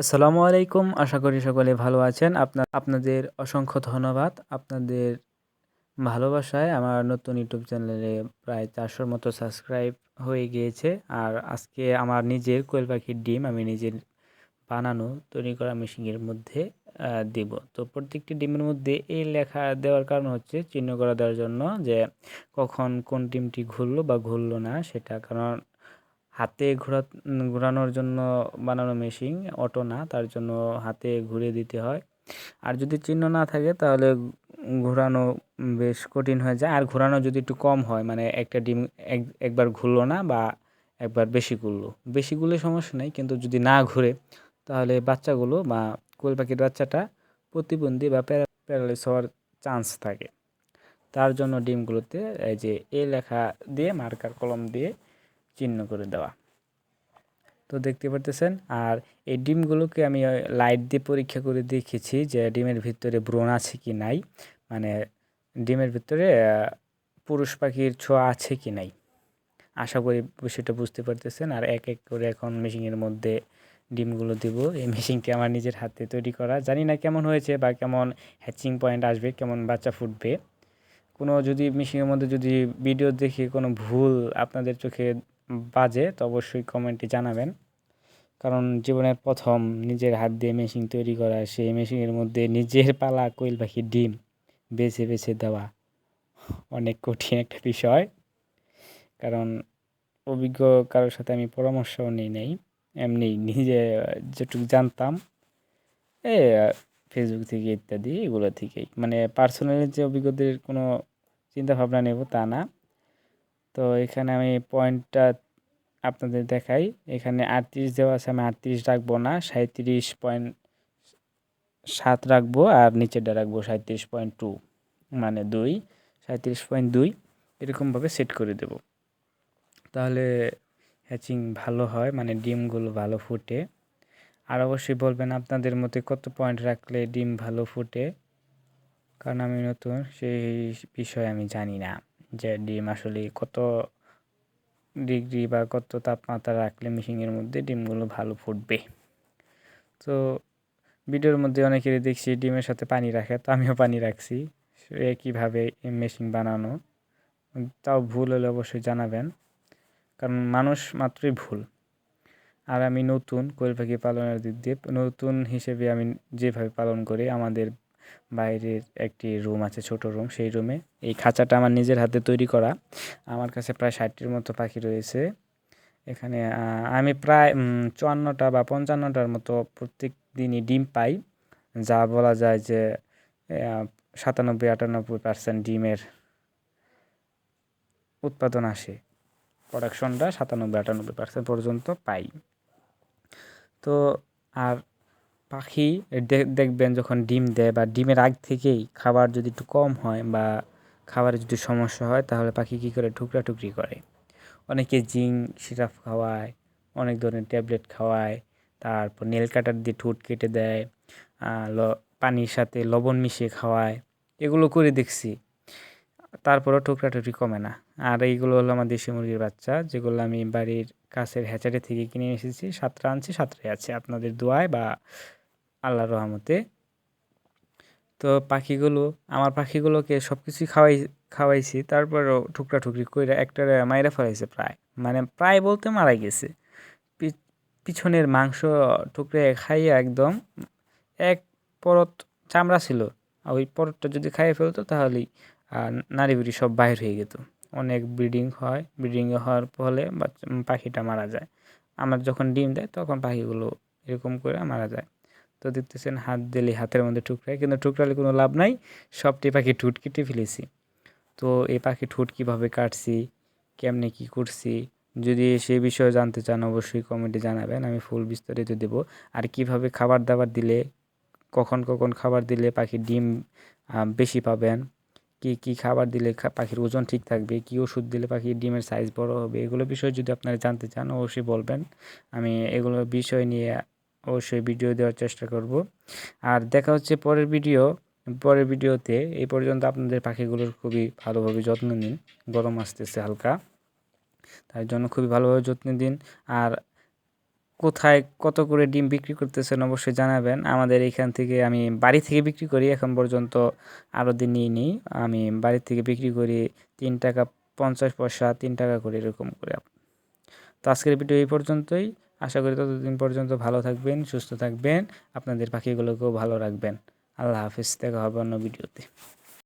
আসসালামু আলাইকুম। আশা করি সকলে ভালো আছেন। আপনার, আপনাদের অসংখ্য ধন্যবাদ। আপনাদের ভালোবাসায় আমার নতুন ইউটিউব চ্যানেলে প্রায় চারশোর মতো সাবস্ক্রাইব হয়ে গিয়েছে। আর আজকে আমার নিজের কোয়েল পাখির ডিম আমি নিজের বানানো তৈরি করা মেশিনের মধ্যে দিব। তো প্রত্যেকটি ডিমের মধ্যে এই লেখা দেওয়ার কারণ হচ্ছে চিহ্ন করা দেওয়ার জন্য যে কখন কোন ডিমটি ঘুরলো বা ঘুরলো না সেটা। কারণ হাতে ঘোরা, ঘোরানোর জন্য বানানো মেশিন অটো না, তার জন্য হাতে ঘুরে দিতে হয়। আর যদি চিহ্ন না থাকে, তাহলে ঘোরানো বেশ কঠিন হয়ে যায়। আর ঘোরানো যদি একটু কম হয় মানে একটা ডিম এক, একবার ঘুরলো না বা একবার বেশি ঘুরলো। বেশি ঘুরলে সমস্যা নেই, কিন্তু যদি না ঘুরে, তাহলে বাচ্চাগুলো বা কোয়েল পাখির বাচ্চাটা প্রতিবন্ধী বা প্যারালাইস হওয়ার চান্স থাকে। তার জন্য ডিমগুলোতে এই যে এ লেখা দিয়ে মার্কার কলম দিয়ে চিহ্ন করে দেওয়া। তো দেখতে পারতেছেন, আর এই ডিমগুলোকে আমি লাইট দিয়ে পরীক্ষা করে দেখেছি যে ডিমের ভিতরে ব্রণ আছে কি নাই মানে ডিমের ভিতরে পুরুষ পাখির ছোঁয়া আছে কি নাই। আশা করি সেটা বুঝতে পারতেছেন, আর এক এক করে এখন মেশিনের মধ্যে ডিমগুলো দেব। এই মেশিনটি আমার নিজের হাতে তৈরি করা। জানি না কেমন হয়েছে বা কেমন হ্যাচিং পয়েন্ট আসবে, কেমন বাচ্চা ফুটবে। কোনো যদি মেশিনের মধ্যে যদি ভিডিও দেখে কোনো ভুল আপনাদের চোখে বাজে, তো অবশ্যই কমেন্টে জানাবেন। কারণ জীবনের প্রথম নিজের হাত দিয়ে মেশিন তৈরি করা, সেই মেশিনের মধ্যে নিজের পালা কোয়েল পাখির ডিম বেছে বেছে দেওয়া অনেক কঠিন একটা বিষয়। কারণ অভিজ্ঞ কারোর সাথে আমি পরামর্শও নিই নেই। এমনি নিজে, যেটুকু জানতাম, এ ফেসবুক থেকে ইত্যাদি, এগুলো থেকেই। মানে পার্সোনালি যে অভিজ্ঞদের কোনো চিন্তা ভাবনা নেব তা না। তো এখানে আমি পয়েন্টটা আপনাদের দেখাই। এখানে আটত্রিশ দেওয়া আছে, আমি আটত্রিশ রাখব না সাঁত্রিশ পয়েন্ট সাত রাখব আর নিচেরটা রাখব সাঁত্রিশ পয়েন্ট টু মানে দুই সাঁত্রিশ পয়েন্ট দুই, এরকমভাবে সেট করে দেব। তাহলে হ্যাচিং ভালো হয় মানে ডিমগুলো ভালো ফুটে। আর অবশ্যই বলবেন আপনাদের মতে কত পয়েন্ট রাখলে ডিম ভালো ফুটে? কারণ আমি নতুন, সেই বিষয়ে আমি জানি না। যে ডিম আসলে কত ডিগ্রি বা কত তাপমাত্রা রাখলে মেশিনের মধ্যে ডিমগুলো ভালো ফুটবে। তো ভিডিওর মধ্যে অনেকেরই দেখছি ডিমের সাথে পানি রাখে, তো আমিও পানি রাখছি। একইভাবে মেশিন বানানো, তাও ভুল হলে অবশ্যই জানাবেন। কারণ মানুষ মাত্রই ভুল। আর আমি নতুন কোয়েল পাখি পালনের দিক দিয়ে, নতুন হিসেবে আমি যেভাবে পালন করি, আমাদের বাইরের একটি রুম আছে, ছোট রুম সেই রুমে এই খাঁচাটা আমার নিজের হাতে তৈরি করা। আমার কাছে প্রায় ষাটটির মতো পাখি রয়েছে। এখানে আমি প্রায় চুয়ান্নটা বা পঞ্চান্নটার মতো প্রত্যেক দিনই ডিম পাই। যা বলা যায় যে সাতানব্বই, আটানব্বই পার্সেন্ট ডিমের উৎপাদন আসে। প্রোডাকশনটা সাতানব্বই, আটানব্বই পার্সেন্ট পর্যন্ত পাই। তো, আর পাখি দেখবেন যখন ডিম দেয় বা ডিমের আগ থেকেই খাবার যদি একটু কম হয় বা খাবারে যদি সমস্যা হয়, তাহলে পাখি কী করে? টুকরা টুকরি করে। অনেকে জিং সিরাপ খাওয়ায়, অনেক ধরনের ট্যাবলেট খাওয়ায়, তারপর নেল কাটার দিয়ে ঠোঁট কেটে দেয় পানির সাথে লবণ মিশিয়ে খাওয়ায়, এগুলো করে দেখছি। তারপরও টুকরি কমে না। আর এইগুলো হলো আমার দেশি মুরগির বাচ্চা, যেগুলো আমি বাড়ির কাছের হ্যাচারি থেকে কিনে এসেছি। সাতটা আনছি সাতটাই আছে। আপনাদের দোয়ায় বা আল্লাহর রহমতে। তো পাখিগুলো, আমার পাখিগুলোকে সব কিছুই খাওয়াই, খাওয়াইছি, তারপরও টুকরা টুকরি কইরা একটা মাইরা ফেলাইছে প্রায়। মানে প্রায় বলতে মারা গেছে। পিছনের মাংস টুকরে খাইয়ে একদম এক পরত চামড়া ছিল। ওই পরতটা যদি খাইয়ে ফেলতো তাহলেই নারী বুড়ি সব বাইর হয়ে যেত অনেক ব্রিডিং হয়, ব্রিডিং হওয়ার ফলে পাখিটা মারা যায়। আমার যখন ডিম দেয় তখন পাখিগুলো এরকম করে মারা যায়। তো দেখতেছেন হাত দিলে হাতের মধ্যে টুকরায় কিন্তু টুকরালে কোনো লাভ নাই সবটি পাখি ঠুট কেটে ফেলেছি। তো এই পাখি ঠুট কীভাবে কাটছি, কেমনে কি করছি, যদি সেই বিষয়ে জানতে চান অবশ্যই কমেন্টে জানাবেন, আমি ফুল বিস্তারিত দেব। আর কীভাবে খাবার দাবার দিলে, কখন কখন খাবার দিলে পাখি ডিম বেশি পাবেন, কি কি খাবার দিলে পাখির ওজন ঠিক থাকবে, কি ওষুধ দিলে পাখির ডিমের সাইজ বড় হবে, এগুলো বিষয়ে যদি আপনারা জানতে চান অবশ্যই বলবেন। আমি এগুলো বিষয় নিয়ে অবশ্যই ভিডিও দেওয়ার চেষ্টা করব। আর দেখা হচ্ছে পরের ভিডিও পরের ভিডিওতে এই পর্যন্ত আপনাদের পাখিগুলোর খুবই ভালোভাবে যত্ন নিন। গরম আসতেছে হালকা। তার জন্য খুবই ভালোভাবে যত্ন দিন। আর কোথায় কত করে ডিম বিক্রি করতেছেন অবশ্যই জানাবেন। আমাদের এইখান থেকে আমি বাড়ি থেকে বিক্রি করি। এখন পর্যন্ত আরও দিন নিয়ে নিই। আমি বাড়ি থেকে বিক্রি করি তিন টাকা পঞ্চাশ পয়সা, তিন টাকা করে এরকম করে। তো আজকের ভিডিও এই পর্যন্তই। আশা করি ততদিন পর্যন্ত ভালো থাকবেন, সুস্থ থাকবেন। আপনাদের পাখিগুলোকেও ভালো রাখবেন। আল্লাহ হাফিজ থেকে হবে অন্য ভিডিওতে।